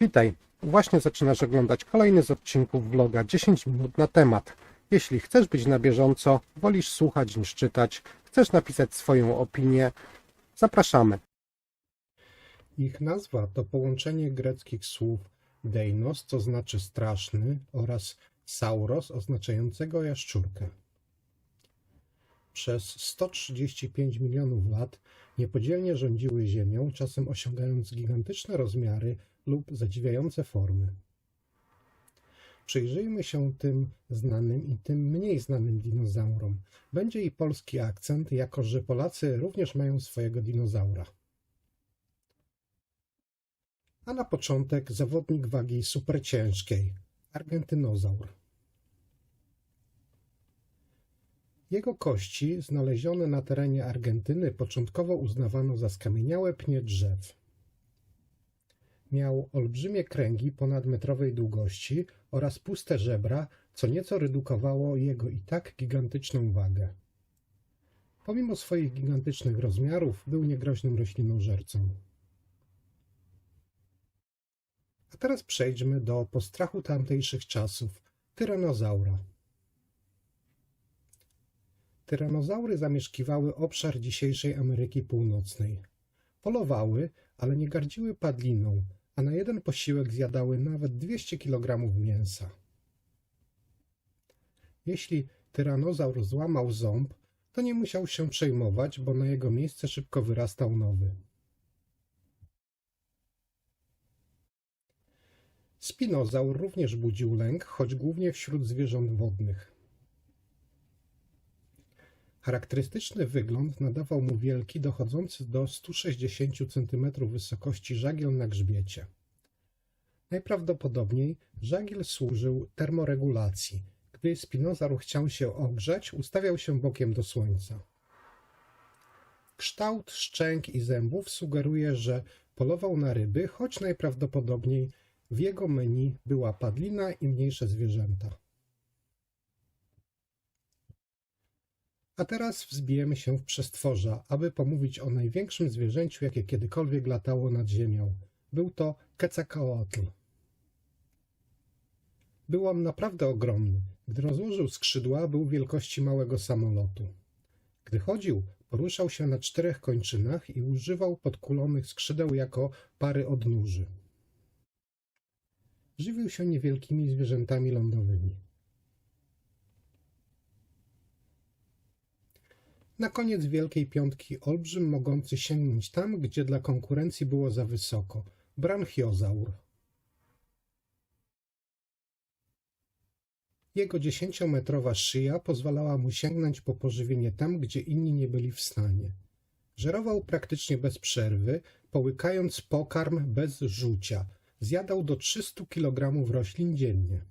Witaj, właśnie zaczynasz oglądać kolejny z odcinków vloga 10 minut na temat. Jeśli chcesz być na bieżąco, wolisz słuchać niż czytać, chcesz napisać swoją opinię, zapraszamy. Ich nazwa to połączenie greckich słów deinos, co znaczy straszny, oraz sauros, oznaczającego jaszczurkę. Przez 135 milionów lat niepodzielnie rządziły Ziemią, czasem osiągając gigantyczne rozmiary lub zadziwiające formy. Przyjrzyjmy się tym znanym i tym mniej znanym dinozaurom. Będzie i polski akcent, jako że Polacy również mają swojego dinozaura. A na początek zawodnik wagi superciężkiej, argentynozaur. Jego kości, znalezione na terenie Argentyny, początkowo uznawano za skamieniałe pnie drzew. Miał olbrzymie kręgi ponadmetrowej długości oraz puste żebra, co nieco redukowało jego i tak gigantyczną wagę. Pomimo swoich gigantycznych rozmiarów był niegroźnym roślinożercą. A teraz przejdźmy do postrachu tamtejszych czasów tyranozaura. Tyranozaury zamieszkiwały obszar dzisiejszej Ameryki Północnej. Polowały, ale nie gardziły padliną, a na jeden posiłek zjadały nawet 200 kg mięsa. Jeśli tyranozaur złamał ząb, to nie musiał się przejmować, bo na jego miejsce szybko wyrastał nowy. Spinozaur również budził lęk, choć głównie wśród zwierząt wodnych. Charakterystyczny wygląd nadawał mu wielki, dochodzący do 160 cm wysokości żagiel na grzbiecie. Najprawdopodobniej żagiel służył termoregulacji. Gdy spinozaur chciał się ogrzać, ustawiał się bokiem do słońca. Kształt szczęk i zębów sugeruje, że polował na ryby, choć najprawdopodobniej w jego menu była padlina i mniejsze zwierzęta. A teraz wzbijemy się w przestworza, aby pomówić o największym zwierzęciu, jakie kiedykolwiek latało nad ziemią. Był to Quetzalcoatl. Był on naprawdę ogromny. Gdy rozłożył skrzydła, był wielkości małego samolotu. Gdy chodził, poruszał się na czterech kończynach i używał podkulonych skrzydeł jako pary odnóży. Żywił się niewielkimi zwierzętami lądowymi. Na koniec Wielkiej Piątki olbrzym mogący sięgnąć tam, gdzie dla konkurencji było za wysoko. Branchiozaur. Jego dziesięciometrowa szyja pozwalała mu sięgnąć po pożywienie tam, gdzie inni nie byli w stanie. Żerował praktycznie bez przerwy, połykając pokarm bez rzucia. Zjadał do 300 kg roślin dziennie.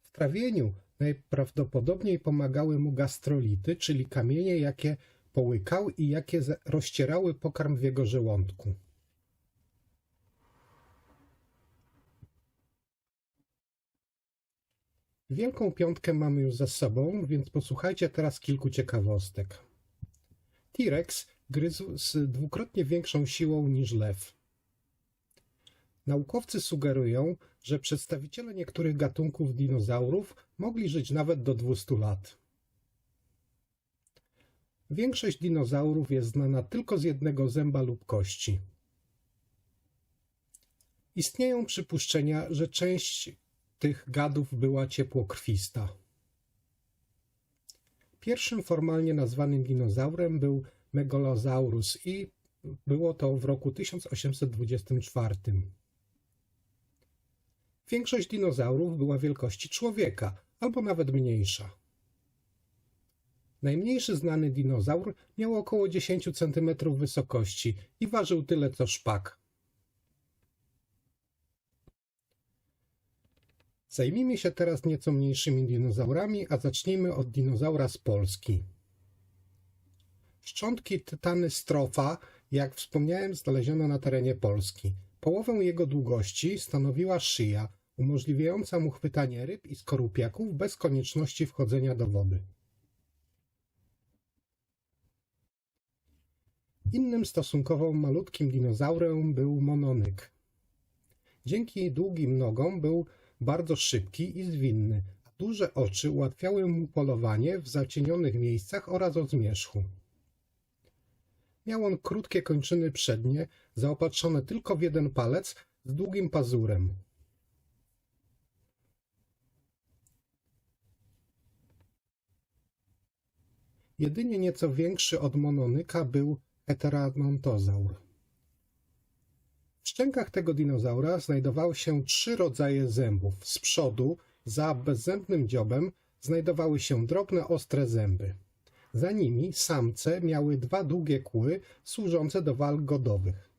W trawieniu Najprawdopodobniej pomagały mu gastrolity, czyli kamienie, jakie połykał i jakie rozcierały pokarm w jego żołądku. Wielką piątkę mamy już za sobą, więc posłuchajcie teraz kilku ciekawostek. T-Rex gryzł z dwukrotnie większą siłą niż lew. Naukowcy sugerują, że przedstawiciele niektórych gatunków dinozaurów mogli żyć nawet do 200 lat. Większość dinozaurów jest znana tylko z jednego zęba lub kości. Istnieją przypuszczenia, że część tych gadów była ciepłokrwista. Pierwszym formalnie nazwanym dinozaurem był Megalosaurus i było to w roku 1824. Większość dinozaurów była wielkości człowieka, albo nawet mniejsza. Najmniejszy znany dinozaur miał około 10 cm wysokości i ważył tyle co szpak. Zajmijmy się teraz nieco mniejszymi dinozaurami, a zacznijmy od dinozaura z Polski. Szczątki tytany strofa, jak wspomniałem, znaleziono na terenie Polski. Połowę jego długości stanowiła szyja, umożliwiająca mu chwytanie ryb i skorupiaków bez konieczności wchodzenia do wody. Innym stosunkowo malutkim dinozaurem był mononyk. Dzięki długim nogom był bardzo szybki i zwinny, a duże oczy ułatwiały mu polowanie w zacienionych miejscach oraz o zmierzchu. Miał on krótkie kończyny przednie, zaopatrzone tylko w jeden palec z długim pazurem. Jedynie nieco większy od mononyka był heteranontozaur. W szczękach tego dinozaura znajdowały się trzy rodzaje zębów. Z przodu, za bezzębnym dziobem, znajdowały się drobne, ostre zęby. Za nimi samce miały dwa długie kły służące do walk godowych.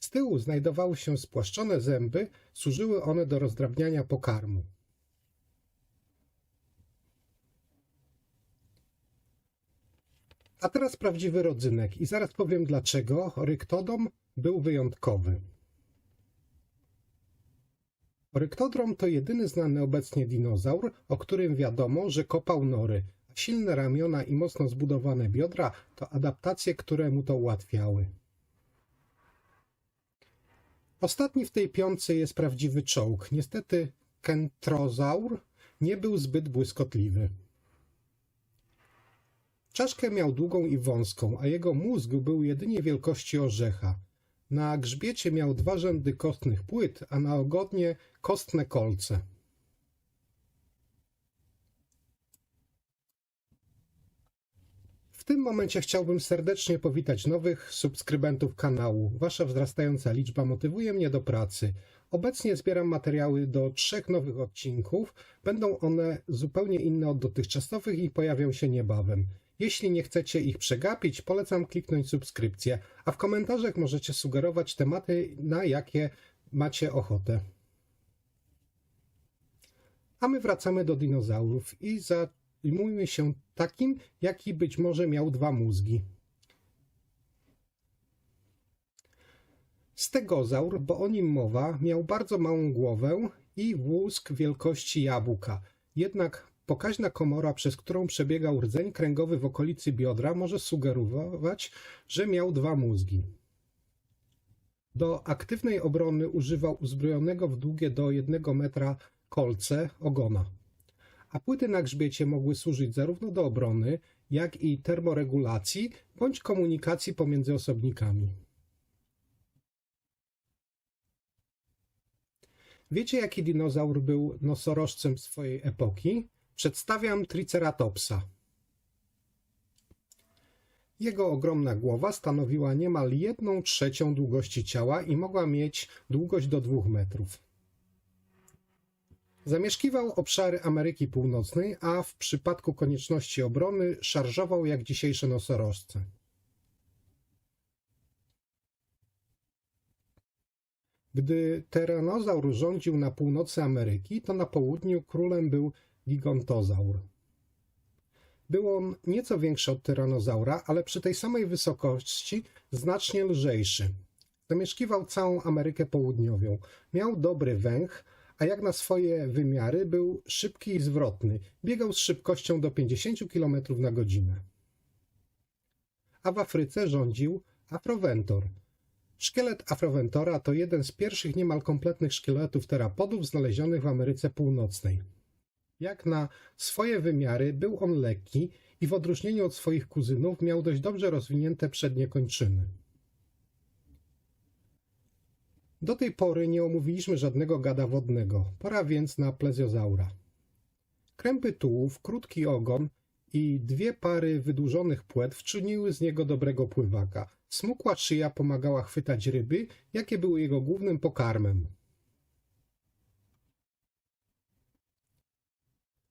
Z tyłu znajdowały się spłaszczone zęby, służyły one do rozdrabniania pokarmu. A teraz prawdziwy rodzynek i zaraz powiem dlaczego Ryktodom był wyjątkowy. Ryktodrom to jedyny znany obecnie dinozaur, o którym wiadomo, że kopał nory, silne ramiona i mocno zbudowane biodra to adaptacje, które mu to ułatwiały. Ostatni w tej piątce jest prawdziwy czołg. Niestety kentrozaur nie był zbyt błyskotliwy. Czaszkę miał długą i wąską, a jego mózg był jedynie wielkości orzecha. Na grzbiecie miał dwa rzędy kostnych płyt, a na ogonie kostne kolce. W tym momencie chciałbym serdecznie powitać nowych subskrybentów kanału. Wasza wzrastająca liczba motywuje mnie do pracy. Obecnie zbieram materiały do trzech nowych odcinków. Będą one zupełnie inne od dotychczasowych i pojawią się niebawem. Jeśli nie chcecie ich przegapić, polecam kliknąć subskrypcję, a w komentarzach możecie sugerować tematy, na jakie macie ochotę. A my wracamy do dinozaurów i zajmujmy się takim, jaki być może miał dwa mózgi. Stegozaur, bo o nim mowa, miał bardzo małą głowę i mózg wielkości jabłka. Jednak Pokaźna komora, przez którą przebiegał rdzeń kręgowy w okolicy biodra, może sugerować, że miał dwa mózgi. Do aktywnej obrony używał uzbrojonego w długie do jednego metra kolce ogona, a płyty na grzbiecie mogły służyć zarówno do obrony, jak i termoregulacji bądź komunikacji pomiędzy osobnikami. Wiecie, jaki dinozaur był nosorożcem swojej epoki? Przedstawiam Triceratopsa. Jego ogromna głowa stanowiła niemal jedną trzecią długości ciała i mogła mieć długość do dwóch metrów. Zamieszkiwał obszary Ameryki Północnej, a w przypadku konieczności obrony szarżował jak dzisiejsze nosorożce. Gdy tyranozaur rządził na północy Ameryki, to na południu królem był gigontozaur. Był on nieco większy od tyranozaura, ale przy tej samej wysokości znacznie lżejszy. Zamieszkiwał całą Amerykę Południową. Miał dobry węch, a jak na swoje wymiary był szybki i zwrotny. Biegał z szybkością do 50 km na godzinę. A w Afryce rządził Afroventor. Szkielet Afroventora to jeden z pierwszych niemal kompletnych szkieletów terapodów znalezionych w Ameryce Północnej. Jak na swoje wymiary był on lekki i w odróżnieniu od swoich kuzynów miał dość dobrze rozwinięte przednie kończyny. Do tej pory nie omówiliśmy żadnego gada wodnego, pora więc na plezjozaura. Krępy tułów, krótki ogon i dwie pary wydłużonych płetw czyniły z niego dobrego pływaka. Smukła szyja pomagała chwytać ryby, jakie były jego głównym pokarmem.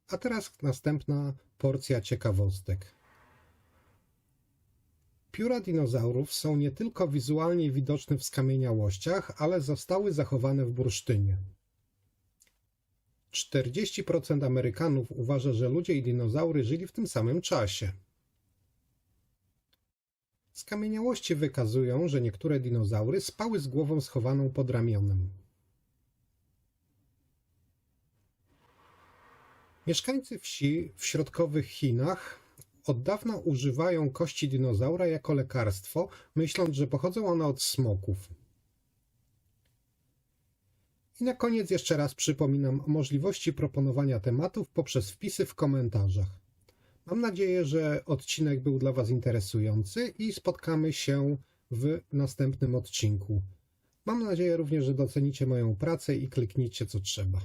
A teraz następna porcja ciekawostek. Pióra dinozaurów są nie tylko wizualnie widoczne w skamieniałościach, ale zostały zachowane w bursztynie. 40% Amerykanów uważa, że ludzie i dinozaury żyli w tym samym czasie. Skamieniałości wykazują, że niektóre dinozaury spały z głową schowaną pod ramionem. Mieszkańcy wsi w środkowych Chinach od dawna używają kości dinozaura jako lekarstwo, myśląc, że pochodzą one od smoków. I na koniec jeszcze raz przypominam o możliwości proponowania tematów poprzez wpisy w komentarzach. Mam nadzieję, że odcinek był dla Was interesujący i spotkamy się w następnym odcinku. Mam nadzieję również, że docenicie moją pracę i kliknijcie co trzeba.